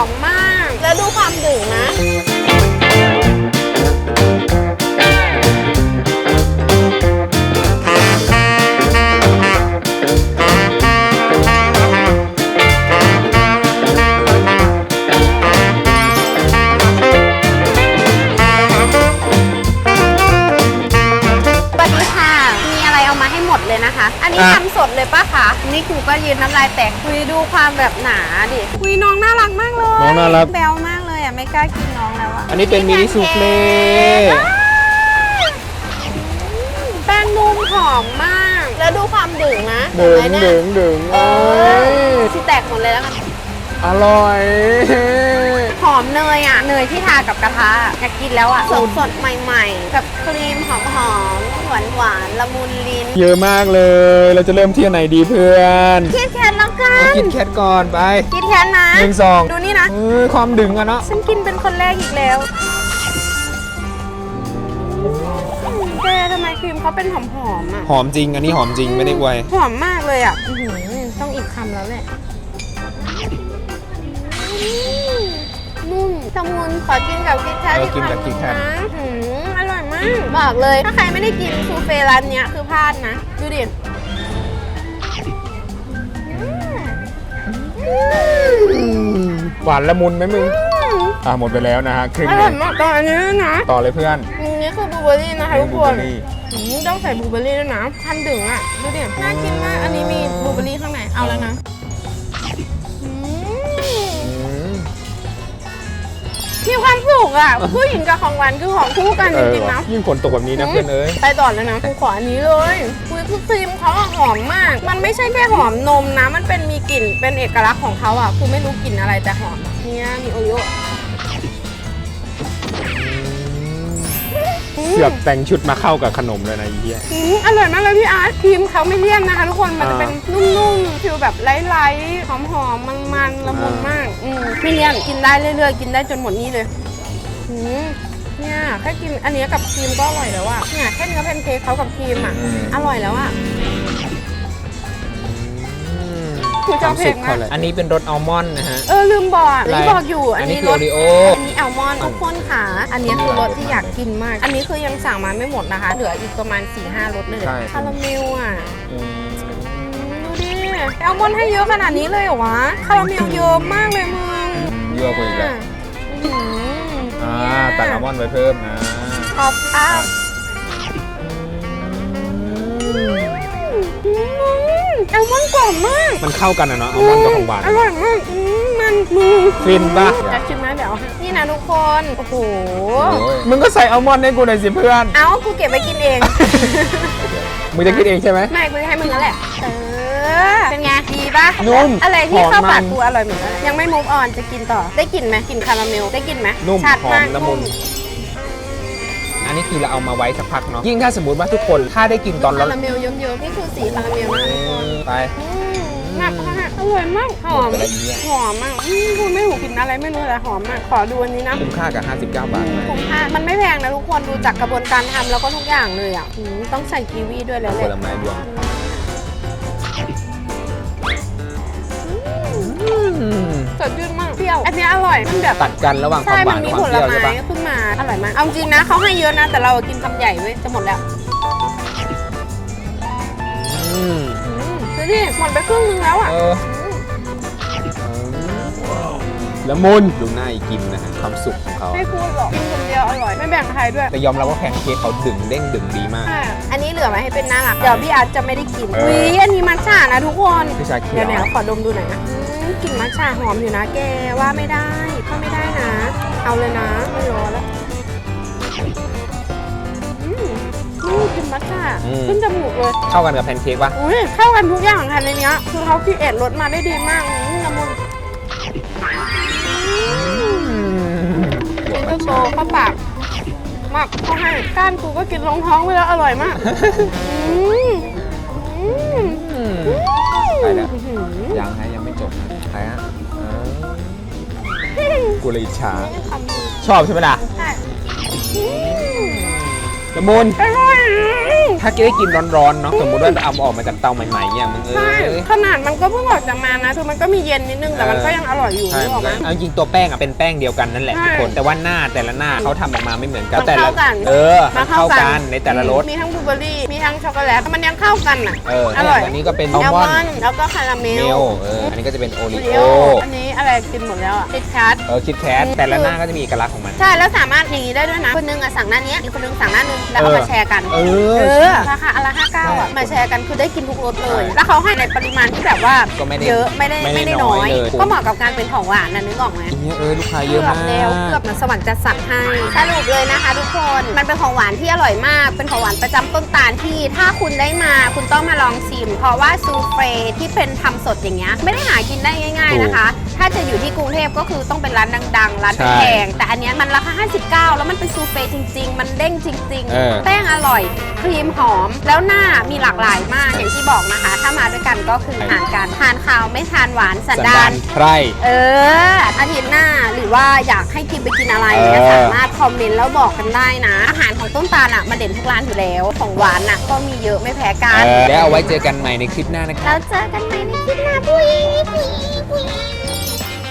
อมมาก แล้วดูความดึงนะ นะคะ อันนี้อะ ทำสดเลยปะคะนี่ครูก็ยืนน้ำลายแตกคุยดูความแบบหนาดิคุยน้องน่ารักมากเลยน้องน่ารัก แบวมากเลยอะไม่กล้ากินน้องแล้วอะอันนี้เป็นมินิซูเฟ่แป้งนุ่มหอมมาก แล้วดูความดึงนะดึงเห็นไหมดึเนี่ยงดึงเอเอ้อยที่แตกหมดเลยแล้วกัน อร่อยห อมเนยอะ เนยที่ทากับกระทะอยากกินแล้วอะสดสดๆใหม่ๆ กับครีมหอมหอมหวานหวานๆละมุนลิ้นเยอะมากเลย เราจะเริ่มที่อันไหนดีเพื่อนคิดแคทแล้วกัเอานกินแคทก่อนไปคิดแคทนะ หนึ่งสองดูนี่นะ เอ้ยความดึงอะเนาะฉันกินเป็นคนแรกอีกแล้วแกทำไมครีมเขาเป็นหอมๆอะ หอมจริงอันนี้หอมจริงไม่ได้อวย หอมมากเลยอะอื้อหือต้องอีกคำแล้วแหละ นุ่มละมุนขอกินกับคิดแคทเอออีกกินคำกับ KitKat นะอื้อหืออร่อยมาก บอกเลย ถ้าใครไม่ได้กินซูเฟ่ร้านเนี้ยคือพลาดนะ ดูดิอืมหวานละมุนไหมมึง อืมอะหมดไปแล้วนะฮะครึ่งอหร่นึอยงมากตอนอันนี้นะต่อเลยเพื่อนอันนี้คือบลูเบอร์รี่นะคะทุกบลูคเบอนร์รี่ อืมต้องใส่บลูเบอร์รี่ด้วยนะทำดึงอะ ดูดิ น่ากินมาก อันนี้มีบลูเบอร์รี่ข้างใน เอาแล้วนะ มีความสุขอะผู้หญิงกับของหวานคือของคู่กันเอจอริงๆว่ะนะยิ่งฝนตกแบบนี้นะเพื่อนเอ้ยไปต่อแล้วนะกูขออันนี้เลยคุยคือครีมเขาอะหอมมาก มันไม่ใช่แค่หอมนมนะ มันเป็นมีกลิ่นเป็นเอกลักษณ์ของเขาอะคือไม่รู้กลิ่นอะไรแต่หอมเนี่ยมีโอริโอ เสือกแต่งชุดมาเข้ากับขนมเลยนะไอ้เหี้ย อืมอร่อยมากเลยพี่อาร์ตครีมเขาไม่เลี่ยนนะคะทุกคน มันจะเป็นนุ่มๆฟิลแบบไร้ๆหอมๆ มันๆ ละมุนมากอืมไม่เลี่ยนกินได้เรื่อยๆ กินได้จนหมดนี่เลยอืมเนี่ยแค่กินอันเนี้ยกับครีมก็อร่อยแล้วอะเนี่ยแค่เนื้อแพนเค้กเขากับครีมอะอืมอร่อยแล้วอะ คจะวามเพลสุงขนะเท่าไหร่อันนี้เป็นรสอัลมอนด์นะฮะ เออลืมบอกอันนี้อะไรบอกอยู่ อันนี้อันนี้คือรส Oreo อันนี้อัลมอนด์ทุกคนค่ะ อันนี้คือรสที่อยากกินมาก อันนี้คือยังสั่งมาไม่หมดนะคะ เหลืออีกประมาณ4ี่ห้ารสเลยใช่คาราเมลอะอืมดูดิอัลมอนด์ให้เยอะขนาดนี้เลยเหรอวะคาราเมลเยอะมากเลยมึงเยอะกว่าอีกแล้วอื้อหืออ่าเนี่ยตักอัลมอนด์ไปเพิ่มนะท็อปอั พอัลมอนด์กรอบมากมันเข้ากันนะเนาะอัลมอนด์กับของหวานอร่อยมากอืมมันมือฟินปะอยากชิมไหมเดี๋ยว นี่นะทุกคน โอ้โห มึงก็ใส่อัลมอนด์ให้กูหน่อยสิเพื่อน เอ้ากูเก็บไว้กินเอง มึงจะคิดเองใช่ไหม ไม่กูจะให้มึงนั่นแหละ เออ เป็นไง ดีปะนุ่มอะไรที่หอมเข้าปากมันกูอร่อยเหมือนกันยังไม่มุกออนจะกินต่อ ได้กลิ่นไหมกลิ่นคาราเมล ได้กลิ่นไหมนุ่มชัดหอมามกละมุน อันนี้คือเราเอามาไว้สักพักเนาะยิ่งถ้าสมมติว่าทุกคนถ้าได้กินตอนร้อคานราเมลเยิ้มๆนี่คือสีคาราเมลนะคะทุกคนไป อืมมากมากอร่อยมากหอมหมดไปแล้วอีเนี่ย หอมมากอืมกูไม่ถูกกลิ่นอะไรไม่รู้แต่หอมมากขอดูอันนี้นะคุ้มค่ากับ 59 บาทไหมคุ้มค่ามันไม่แพงนะทุกคนดูจากกระบวนการทำแล้วก็ทุกอย่างเลยอะอืมต้องใส่กีวีด้วยแล้วผเลยลไม้รวมสดชื่นมากเปรี้ยว อันนี้อร่อย มันแบบตัดกันระหว่างควาใช่ มหมัวานนมีกับคผวามลเปรี้ยวไม้ใช่ปะขึ้นมา อร่อยมาก เอาจริงนะเขาให้เยอะนะ แต่เรากินคำใหญ่เว้ย จะหมดแล้วอืมอืมดูดิหมดไปครึ่งนึงแล้วอะเออละมุนดูหน้าอีกิมนะฮะความสุขของเขา ไม่พูดหรอก กินคนเดียวอร่อย ไม่แบ่งใครด้วยแต่ยอมรับว่าแพนเค้กเขาดึงเด้งดึงดีมากใช่อันนี้เหลือไว้ให้เป็นน่ารัก เดี๋ยวพี่อาร์ตจะไม่ได้กินเออ วิอันนี้มัทฉะนะทุกคนคือชาเขีเดี๋ยยววเนี่ยขอดมดูหน่อยนะอืม กลิ่นมัทฉะหอมอยู่นะแกว่าไม่ได้ก็ไม่ได้นะ เอาเลยนะไม่รอแล้วอืมอืมกลิ่นมัทฉะขึ้นจมูกเลย เข้ากันกับแพนเค้กปะอุ้ยเข้ากันทุกอย่างค่ะในเนี้ยคือเขาคิดเอ็ดรสมาได้ดีมากอืมละมุนกินก็โตเข้าปากมากเขาให้ก้านกูก็กินลงท้องไปแล้วอร่อยมากอืมอืมไป กูเลยอิจฉานี่คำนี้ชอบใช่ไหมล่ะใช่อืมละมุนอร่อยถ้าได้กินร้อนๆเนาะสมมติว่าเอาออกมาจากเตาใหม่ๆเนี่ยมึงเอใช่้ยขนาดมันก็เพิ่งออกจากมานะคือมันก็มีเย็นนิดนึงแต่มันก็ยังอร่อยอยู่ใช่นึกอมัอนกไหมก็เอาจริงตัวแป้งอะเป็นแป้งเดียวกันนั่นแหละใช่ทุกคนแต่ว่าหน้าแต่ละหน้าเขาทำออกมาไม่เหมือนกันมันแต่ละเข้ากันเออมัมันนเข้าเข้ากักันนในแต่ละรส มีทั้งบลูเบอร์รี่ มีทั้งช็อกโกแลต มันยังเข้ากันอะ เอออร่อย อันนี้ก็เป็นแออัลลมมอนอนด์ด์แล้วก็คาราเมเมลลเอออันนี้ก็จะเป็นโอริโอโออันนี้อะไรกินหมดแล้วอะติดชัด เออคิดแคทแต่ละหน้าก็จะมีเอกลักษณ์ของมัน ใช่ แล้วสามารถอย่างนี้ได้ด้วยนะ คนนึงอะสั่งหน้านี้อีกคนนึงสั่งหน้านึง แล้วเอาเออมาแชร์กันเอเอออราคาอนละห้าเก้าอะใช่มาแชร์กันคือได้กินทุกรสเลยใช่แล้วเขาให้ในปริมาณที่แบบว่าก็ไม่ได้เยอะ ไม่ได้ไม่ได้ไม่ได้น้น้ออยยเลย ก็เหมาะกับการเป็นของหวานนะนึกออกไหมทีนี้เออลูกค้าเยเกือะอบมากแล้วเกือบเหมือนสวรรค์จัดสรรให้สรุปเลยนะคะทุกคนมันเป็นของหวานที่อร่อยมาก เป็นของหวานประจำต้นตาลที่ถ้าคุณได้มาคุณต้องมาลองชิม เพราะว่าซูเฟรที่เป็นทำสดอย่างเงี้ยไม่ได้หากินได้ง่าย ๆนะคะ ถ้าจะอยู่ที่กรุงเทพก็คือต้องเป็นร้านดัง ๆ ร้านใช่แพงๆแต่อันเนี้ยมันราคา 59 แล้วมันเป็นซูเฟรจริง ๆ มันเด้งจริงเออๆแป้งอร่อย ครีมหอม แล้วหน้ามีหลากหลายมากอย่างที่บอกนะคะ ถ้ามาด้วยกันก็คือทานกันทานข้าวไม่ทานหวานสันดานไพรเอออาทิตย์หน้าหรือว่าอยากให้กินไปกินอะไรเออเนี่ยสามารถคอมเมนต์แล้วบอกกันได้นะ อาหารของต้นตาลอะมันเด่นทุกร้านอยู่แล้ว ของหวานอะก็มีเยอะไม่แพ้กัน เออแล้วเอาไว้เจอกันใหม่ในคลิปหน้านะครับ แล้วเจอกันใหม่ในคลิปหน้าปุ้ยปุ้ยปุ้ย